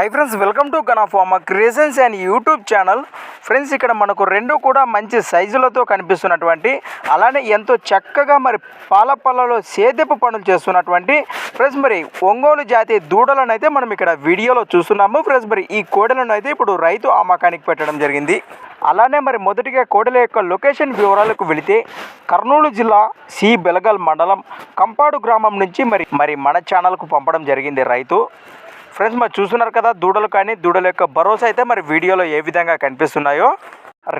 High friends welcome to గనాఫార్మా creations and YouTube channel friends ఇక్కడ మనకు రెండు కూడా మంచి సైజులతో కనిపిస్తున్నటువంటి అలానే ఎంతో చక్కగా మరి పాల పళ్ళలో సేదెపు పనులు చేస్తున్నటువంటి ఫ్రెండ్స్ మరి ఒంగోలు జాతి దూడలను అయితే మనం ఇక్కడ వీడియోలో చూస్తున్నాము. ఫ్రెండ్స్ మరి ఈ కోడలను అయితే ఇప్పుడు రైతు అమ్మకానికి పెట్టడం జరిగింది. అలానే మరి మొదటిగా కోడల యొక్క లొకేషన్ వివరాలకు వెళితే కర్నూలు జిల్లా సి బెలగల్ మండలం కంపాడు గ్రామం నుంచి మరి మరి మన ఛానల్కు పంపడం జరిగింది రైతు. ఫ్రెండ్స్ మరి చూస్తున్నారు కదా దూడలు కానీ దూడల యొక్క భరోసా అయితే మరి వీడియోలో ఏ విధంగా కనిపిస్తున్నాయో.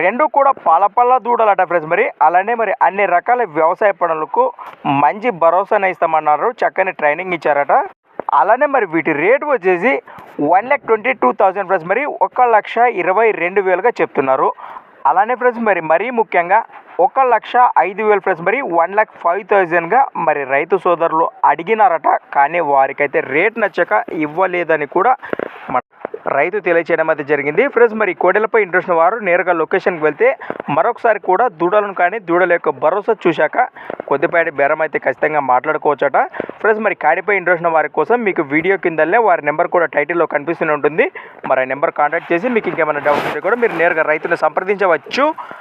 రెండు కూడా పాలపల్ల దూడలట ఫ్రెండ్స్ మరి. అలానే మరి అన్ని రకాల వ్యవసాయ పనులకు మంచి భరోసానే ఇస్తామన్నారు. చక్కని ట్రైనింగ్ ఇచ్చారట. అలానే మరి వీటి రేటు వచ్చేసి one lakh twenty two thousand friends మరి ఒక లక్ష ఇరవై రెండు వేలుగా చెప్తున్నారు. అలానే ఫ్రెండ్స్ మరి మరీ ముఖ్యంగా ఒక లక్ష ఐదు వేలు ఫ్రెండ్స్ మరి వన్ ల్యాక్ ఫైవ్ థౌజండ్గా మరి రైతు సోదరులు అడిగినారట. కానీ వారికైతే రేట్ నచ్చక ఇవ్వలేదని కూడా రైతు తెలియచేయడం అయితే జరిగింది. ఫ్రెండ్స్ మరి కోడెలపై ఇంట్రెస్ట్ వారు నేరుగా లొకేషన్కి వెళ్తే మరొకసారి కూడా దూడలను కానీ దూడల యొక్క భరోసా చూశాక కొద్దిపాటి బేరం అయితే ఖచ్చితంగా మాట్లాడుకోవచ్చట. ఫ్రెండ్స్ మరి కాడిపై ఇంట్రెస్ట్ ఉన్న వారి కోసం మీకు వీడియో కిందలే వారి నెంబర్ కూడా టైటిల్లో కనిపిస్తూనే ఉంటుంది. మరి ఆ నెంబర్ కాంటాక్ట్ చేసి మీకు ఇంకేమైనా డౌట్స్ ఉంటే కూడా మీరు నేరుగా రైతుని సంప్రదించవచ్చు.